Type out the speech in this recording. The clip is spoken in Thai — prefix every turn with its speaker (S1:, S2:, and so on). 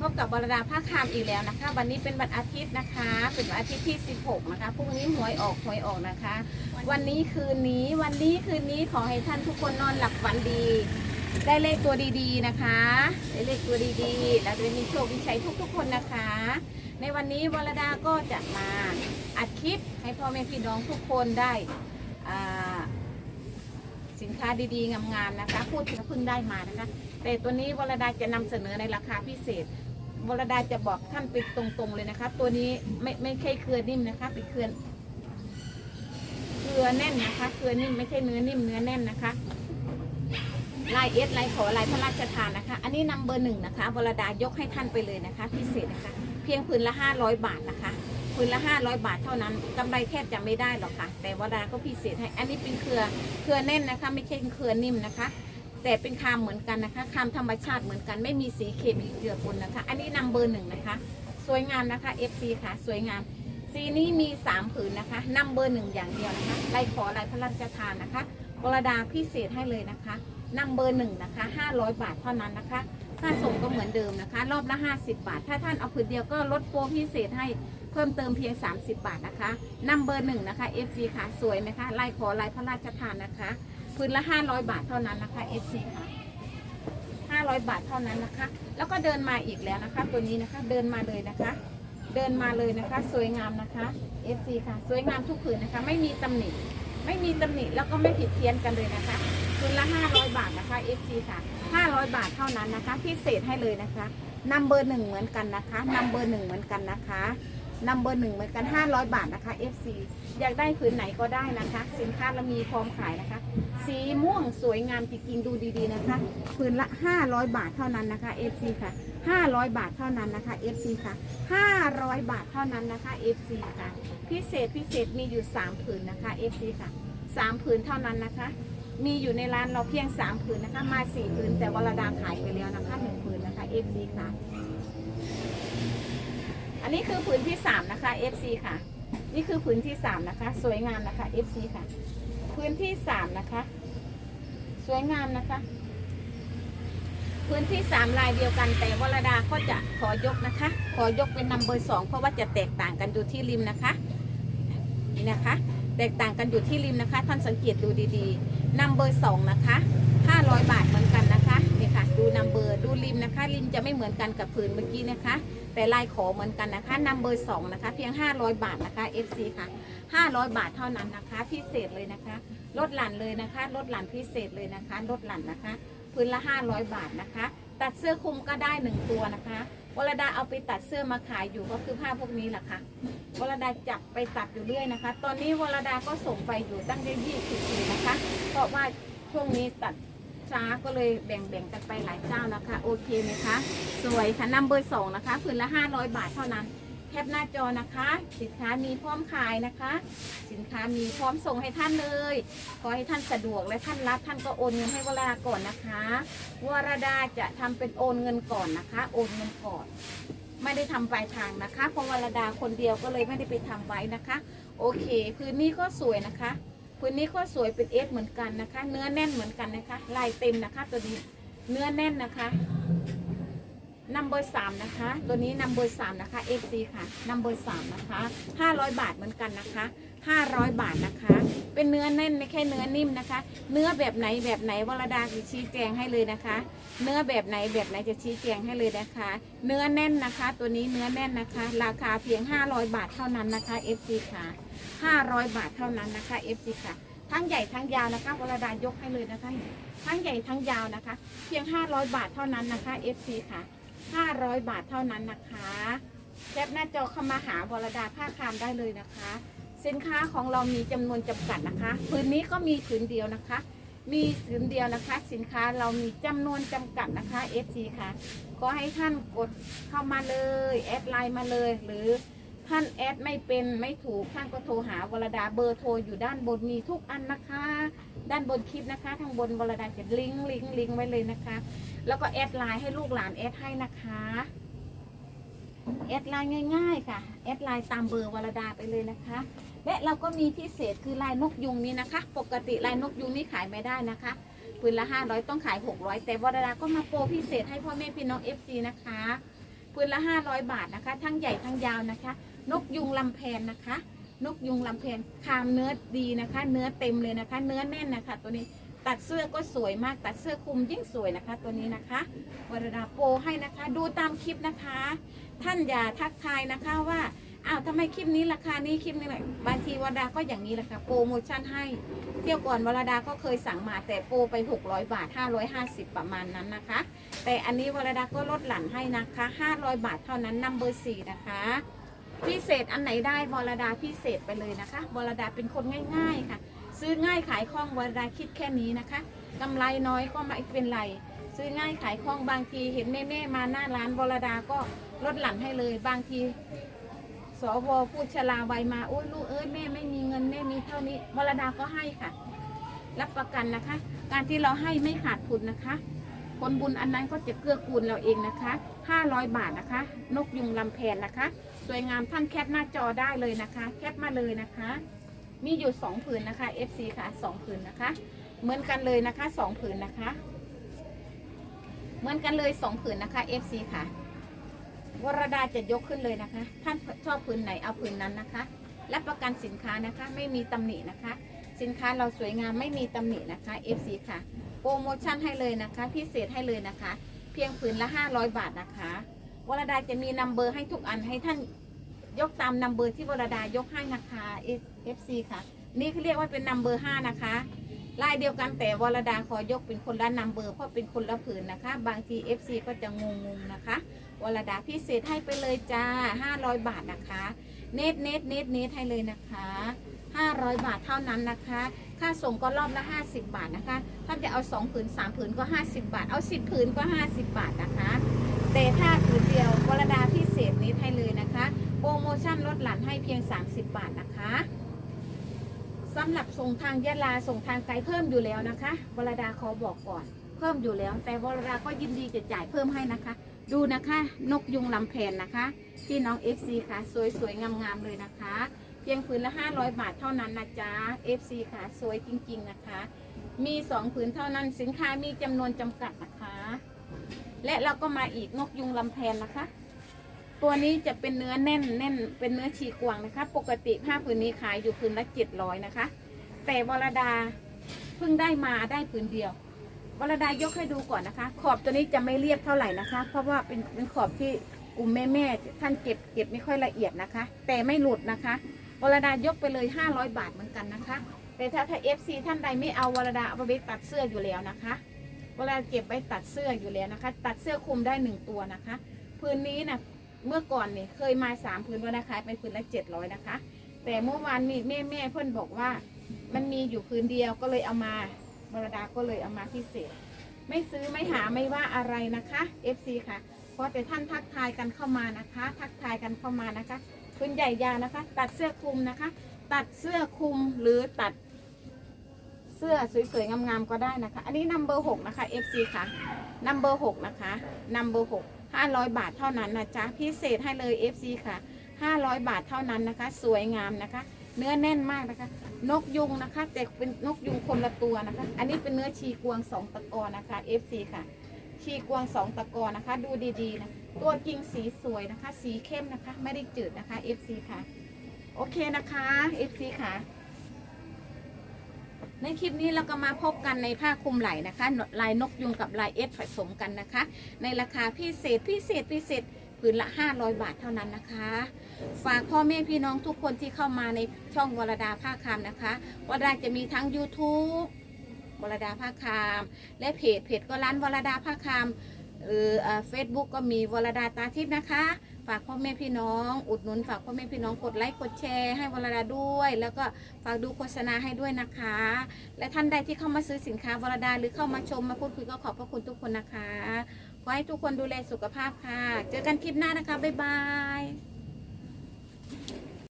S1: พบกับบรดาภาคคามอีกแล้วนะคะ วันนี้เป็นวันอาทิตย์นะคะ เป็นวันอาทิตย์ที่ 16 นะคะพรุ่งนี้หวยออกหวยออกนะคะ วันนี้คืนนี้วันนี้คืนนี้ขอให้ท่านทุกคนนอนหลับฝันดี ได้เลขตัวดีๆนะคะได้เลขตัวดีๆแล้วจะมีโชคมีชัยทุก ๆ คนนะคะ ในวันนี้วรดาก็จะมาอัดคลิปให้พ่อแม่พี่น้องทุกคนได้สินค้าดีๆงามๆนะคะพูดถึงเพิ่งได้มานะคะ แต่ตัวนี้วรดาจะนำเสนอในราคาพิเศษ วรดาจะบอกท่านไปตรงๆเลยนะคะ ตัวนี้ไม่ไม่ใช่เครือนิ่มนะคะเป็นเครือเครือแน่นนะคะเครือนิ่มไม่ใช่เนื้อนิ่มเนื้อแน่นนะคะลายเอสลายขอลายพระราชทานนะคะ อันนี้นำเบอร์หนึ่งนะคะวรดายกให้ท่านไปเลยนะคะ พิเศษนะคะ เพียงผืนละ500บาทนะคะผืนละ500บาทเท่านั้นกำไรแทบจะไม่ได้หรอกค่ะ แต่วรดาก็พิเศษให้ อันนี้เป็นเครือเครือแน่นนะคะ ไม่ใช่เครือนิ่มนะคะ แต่เป็นคามเหมือนกันนะคะคามธรรมชาติเหมือนกันไม่มีสีเคมีเจือปนนะคะ อันนี้นำเบอร์หนึ่งนะคะ สวยงามนะคะ FC ค่ะ สวยงามสีนี้มี 3 ผืนนะคะนำเบอร์หนึ่งอย่างเดียวนะคะลายขอลายพระราชทานนะคะวระดาพิเศษให้เลยนะคะนำเบอร์หนึ่งนะคะ500 บาทเท่านั้นนะคะค่าส่งก็เหมือนเดิมนะคะ รอบละ 50 บาท ถ้าท่านเอาผืนเดียวก็ลดโปรพิเศษให้เพิ่มเติมเพียง 30 บาทนะคะนำเบอร์หนึ่งนะคะ FC ค่ะ สวยไหมคะลายขอลายพระราชทานนะคะ ผืนละ 500 บาทเท่านั้นนะคะ FC ค่ะ 500 บาทเท่านั้นนะคะ แล้วก็เดินมาอีกแล้วนะคะ ตัวนี้นะคะเดินมาเลยนะคะ เดินมาเลยนะคะ สวยงามนะคะ FC ค่ะ สวยงามทุกผืนนะคะ ไม่มีตำหนิไม่มีตำหนิแล้วก็ไม่ผิดเพี้ยนกันเลยนะคะคืนละ 500 บาทนะคะ FC ค่ะ 500 บาทเท่านั้นนะคะ พิเศษให้เลยนะคะนำเบอร์หนึ่งเหมือนกันนะคะนำเบอร์หนึ่งเหมือนกันนะคะ นำเบอร์หนึ่งเหมือนกัน 500 บาทนะคะ FC อยากได้ผืนไหนก็ได้นะคะ สินค้าเรามีพร้อมขายนะคะ สีม่วงสวยงามจริงๆดูดีๆนะคะผืนละ 500 บาทเท่านั้นนะคะ FC ค่ะ 500 บาทเท่านั้นนะคะ FC ค่ะ 500 บาทเท่านั้นนะคะ FC ค่ะ พิเศษพิเศษมีอยู่ 3 ผืนนะคะ FC ค่ะ 3 ผืนเท่านั้นนะคะ มีอยู่ในร้านเราเพียง 3 ผืนนะคะ มา 4 ผืนแต่วรดาขายไปแล้วนะคะ 1 ผืนนะคะ FC ค่ะ อันนี้คือผืนที่3นะคะ FC ค่ะ นี่คือผืนที่3นะคะ สวยงามนะคะ FC ค่ะ พื้นที่3นะคะ สวยงามนะคะ พื้นที่3ลายเดียวกันแต่วรดาก็จะขอยกนะคะ ขอยกเป็นนัมเบอร์สองเพราะว่าจะแตกต่างกันอยู่ที่ริมนะคะนี่นะคะ แตกต่างกันอยู่ที่ริมนะคะ ท่านสังเกตดูดีๆนัมเบอร์สองนะคะ นะคะริมจะไม่เหมือนกันกับผืนเมื่อกี้นะคะ แต่ลายขอเหมือนกันนะคะนัมเบอร์สองนะคะ เพียง 500 บาทนะคะ FC ค่ะ500 บาทเท่านั้นนะคะ พิเศษเลยนะคะ ลดหลั่นเลยนะคะ ลดหลั่นพิเศษเลยนะคะ ลดหลั่นนะคะพื้นละ 500 บาทนะคะ ตัดเสื้อคลุมก็ได้ 1 ตัวนะคะวรดาเอาไปตัดเสื้อมาขายอยู่ก็คือผ้าพวกนี้แหละค่ะวรดาจับไปตัดอยู่เรื่อยนะคะ ตอนนี้วรดาก็ส่งไปอยู่ตั้งได้20ปีนะคะ เพราะว่าช่วงนี้ตัด ช้าก็เลยแบ่งๆกันไปหลายเจ้านะคะ โอเคไหมคะ สวยค่ะนัมเบอร์สองนะคะพื้นละ 500 บาทเท่านั้นแคปหน้าจอนะคะ สินค้ามีพร้อมขายนะคะ สินค้ามีพร้อมส่งให้ท่านเลย ขอให้ท่านสะดวกและท่านรับท่านก็โอนเงินให้วรดาก่อนนะคะวรดาจะทำเป็นโอนเงินก่อนนะคะ โอนเงินก่อน ไม่ได้ทำปลายทางนะคะเพราะวรดาคนเดียวก็เลยไม่ได้ไปทำไว้นะคะ โอเคพื้นนี้ก็สวยนะคะ พื้นนี้ก็สวยเป็นเอสเหมือนกันนะคะ เนื้อแน่นเหมือนกันนะคะ ลายเต็มนะคะ ตัวนี้เนื้อแน่นนะคะนัมเบอร์สามนะคะ ตัวนี้นัมเบอร์สามนะคะ FC ค่ะนัมเบอร์สามนะคะห้าร้อยบาทเหมือนกันนะคะห้าร้อยบาทนะคะ เป็นเนื้อแน่นไม่แค่เนื้อนิ่มนะคะ เนื้อแบบไหนแบบไหนวรดาจะชี้แจงให้เลยนะคะ เนื้อแบบไหนแบบไหนจะชี้แจงให้เลยนะคะ เนื้อแน่นนะคะ ตัวนี้เนื้อแน่นนะคะ ราคาเพียง500บาทเท่านั้นนะคะ FC ค่ะ 500 บาทเท่านั้นนะคะ FC ค่ะ ทั้งใหญ่ทั้งยาวนะคะวรดายกให้เลยนะคะทั้งใหญ่ทั้งยาวนะคะ เพียง 500 บาทเท่านั้นนะคะ FC ค่ะ 500 บาทเท่านั้นนะคะแคปหน้าจอเข้ามาหาวรดาผ้าคามได้เลยนะคะ สินค้าของเรามีจำนวนจำกัดนะคะผืนนี้ก็มีผืนเดียวนะคะ มีผืนเดียวนะคะ สินค้าเรามีจำนวนจำกัดนะคะ FC ค่ะ ก็ให้ท่านกดเข้ามาเลยแอดไลน์มาเลยหรือ ท่านแอดไม่เป็นไม่ถูกท่านก็โทรหาวรดาเบอร์โทรอยู่ด้านบนมีทุกอันนะคะ ด้านบนคลิปนะคะทางบนวรดาจะลิงก์ลิงก์ลิงก์ไว้เลยนะคะ แล้วก็แอดไลน์ให้ลูกหลานแอดให้นะคะแอดไลน์ง่ายๆค่ะแอดไลน์ตามเบอร์วรดาไปเลยนะคะ และเราก็มีพิเศษคือลายนกยุงนี้นะคะ ปกติลายนกยุงนี่ขายไม่ได้นะคะปืนละ500ต้องขาย600แต่วรดาก็มาโปรพิเศษให้พ่อแม่พี่น้อง FC นะคะพื้นละ500บาทนะคะ ทั้งใหญ่ทั้งยาวนะคะ นกยุงลำแพนนะคะ นกยุงลำแพนคามเนื้อดีนะคะ เนื้อเต็มเลยนะคะ เนื้อแน่นนะคะ ตัวนี้ตัดเสื้อก็สวยมากตัดเสื้อคลุมยิ่งสวยนะคะ ตัวนี้นะคะวรดาโปรให้นะคะ ดูตามคลิปนะคะ ท่านอย่าทักทายนะคะว่าอ้าวทำไมคลิปนี้ราคานี้คลิปนี้แบบบางทีวรดาก็อย่างนี้แหละค่ะโปรโมชั่นให้ เที่ยวก่อนวรดาก็เคยสั่งมาแต่โปรไป 600 บาท 550 ประมาณนั้นนะคะ แต่อันนี้วรดาก็ลดหลั่นให้นะคะ 500 บาทเท่านั้นนัมเบอร์สี่นะคะ พิเศษอันไหนได้วรดาพิเศษไปเลยนะคะวรดาเป็นคนง่ายๆค่ะ ซื้อง่ายขายคล่องวรดาคิดแค่นี้นะคะกำไรน้อยก็ไม่เป็นไร ซื้อง่ายขายคล่องบางทีเห็นแม่ๆมาหน้าร้านวรดาก็ลดหลั่นให้เลย บางทีสวพูดชลาวัยมาโอ้ยลูกเอ้ยแม่ไม่มีเงินแม่มีเท่านี้วรดาก็ให้ค่ะ รับประกันนะคะ การที่เราให้ไม่ขาดทุนนะคะ ผลบุญอันนั้นก็จะเกื้อกูลเราเองนะคะ 500 บาทนะคะ นกยุงลำแพนนะคะ สวยงามท่านแคปหน้าจอได้เลยนะคะ แคปมาเลยนะคะ มีอยู่ 2 ผืนนะคะ FC ค่ะ2ผืนนะคะ เหมือนกันเลยนะคะ 2 ผืนนะคะ เหมือนกันเลย 2 ผืนนะคะ FC ค่ะ วรดาจะยกขึ้นเลยนะคะ ท่านชอบผืนไหนเอาผืนนั้นนะคะและประกันสินค้านะคะ ไม่มีตำหนินะคะ สินค้าเราสวยงามไม่มีตำหนินะคะ FC ค่ะ ปรโมชั่นให้เลยนะคะ พิเศษให้เลยนะคะ เพียงผืนละ 500 บาทนะคะวรดาจะมีนัมเบอร์ให้ทุกอันให้ท่านยกตามนัมเบอร์ที่วรดายกให้นะคะ FC ค่ะ นี่เขาเรียกว่าเป็นนัมเบอร์5นะคะลายเดียวกันแต่วรดาขอยกเป็นคนละนัมเบอร์เพราะเป็นคนละผืนนะคะ บางที FC ก็จะงงๆนะคะวรดาพิเศษให้ไปเลยจ้า 500 บาทนะคะ เน็ตเน็ตเน็ตเน็ตให้เลยนะคะ 500 บาทเท่านั้นนะคะ ค่าส่งก็รอบละ 50 บาทนะคะ ท่านจะเอา 2 ผืน 3 ผืนก็ 50 บาท เอา 10 ผืนก็ 50 บาทนะคะ แต่ถ้าผืนเดียววรดาพิเศษนิดให้เลยนะคะ โปรโมชั่นลดหลั่นให้เพียง 30 บาทนะคะสำหรับส่งทางยะลาส่งทางไกลเพิ่มอยู่แล้วนะคะวรดาขอบอกก่อน เพิ่มอยู่แล้ว แต่วรดาก็ยินดีจะจ่ายเพิ่มให้นะคะ ดูนะคะ นกยุงลำแพนนะคะพี่น้อง FC ค่ะ สวยๆงามๆเลยนะคะ พียงผืนละ 500 บาทเท่านั้นนะจ๊ะ FC ค่ะ สวยจริงๆนะคะ มี 2 ผืนเท่านั้นสินค้ามีจำนวนจำกัดนะคะ และเราก็มาอีกนกยุงลำแพนนะคะ ตัวนี้จะเป็นเนื้อแน่นแน่นเป็นเนื้อฉีกวางนะคะ ปกติผ้าผืนนี้ขายอยู่ผืนละ 700 นะคะ แต่วรดาเพิ่งได้มาได้ผืนเดียววรดายกให้ดูก่อนนะคะ ขอบตัวนี้จะไม่เรียบเท่าไหร่นะคะ เพราะว่าเป็นเป็นขอบที่กลุ่มแม่แม่ท่านเก็บเก็บไม่ค่อยละเอียดนะคะ แต่ไม่หลุดนะคะ วรดายกไปเลย 500 บาทเหมือนกันนะคะ แต่ถ้าถ้า FC ท่านใดไม่เอาวรดาเอาไปตัดเสื้ออยู่แล้วนะคะวรดาเก็บไว้ตัดเสื้ออยู่แล้วนะคะ ตัดเสื้อคลุมได้หนึ่งตัวนะคะพื้นนี้นะเมื่อก่อนเนี่ยเคยมาสามพื้นวรดาขายเป็นพื้นละเจ็ดร้อยนะคะ แต่เมื่อวานมีแม่แม่เพื่อนบอกว่า มันมีอยู่พื้นเดียวก็เลยเอามาวรดาก็เลยเอามาพิเศษ ไม่ซื้อไม่หาไม่ว่าอะไรนะคะ FC ค่ะเพราะแต่ท่านทักทายกันเข้ามานะคะ ทักทายกันเข้ามานะคะ พื้นใหญ่ยาวนะคะ ตัดเสื้อคลุมนะคะ ตัดเสื้อคลุมหรือตัดเสื้อสวยๆงามๆก็ได้นะคะ อันนี้นัมเบอร์หกนะคะ FC ค่ะนัมเบอร์หกนะคะนัมเบอร์หกห้าร้อยบาทเท่านั้นนะจ๊ะพิเศษให้เลย FC ค่ะห้าร้อยบาทเท่านั้นนะคะ สวยงามนะคะ เนื้อแน่นมากนะคะ นกยุงนะคะแต่เป็นนกยุงคนละตัวนะคะ อันนี้เป็นเนื้อชีกวงสองตะกอนะคะ FC ค่ะชีกวงสองตะกอนะคะ ดูดีๆนะ ตัวจริงสีสวยนะคะ สีเข้มนะคะ ไม่ได้จืดนะคะ FC ค่ะ โอเคนะคะ FC ค่ะ ในคลิปนี้เราก็มาพบกันในผ้าคลุมไหล่นะคะ ลายนกยุงกับลายเอสผสมกันนะคะ ในราคาพิเศษพิเศษพิเศษผืนละ 500 บาทเท่านั้นนะคะ ฝากพ่อแม่พี่น้องทุกคนที่เข้ามาในช่องวรดาผ้าคามนะคะวรดาจะมีทั้ง YouTube วรดาผ้าคาม และเพจเพจก็ร้านวรดาผ้าคาม หรือเฟซบุ๊กก็มีวรดาตาทิพย์นะคะ ฝากพ่อแม่พี่น้อง อุดหนุนฝากพ่อแม่พี่น้องกดไลค์กดแชร์ให้วรดาด้วย แล้วก็ฝากดูโฆษณาให้ด้วยนะคะ และท่านใดที่เข้ามาซื้อสินค้าวรดาหรือเข้ามาชมมาพูดคุยก็ขอบพระคุณทุกคนนะคะขอให้ทุกคนดูแลสุขภาพค่ะ เจอกันคลิปหน้านะคะบ๊ายบาย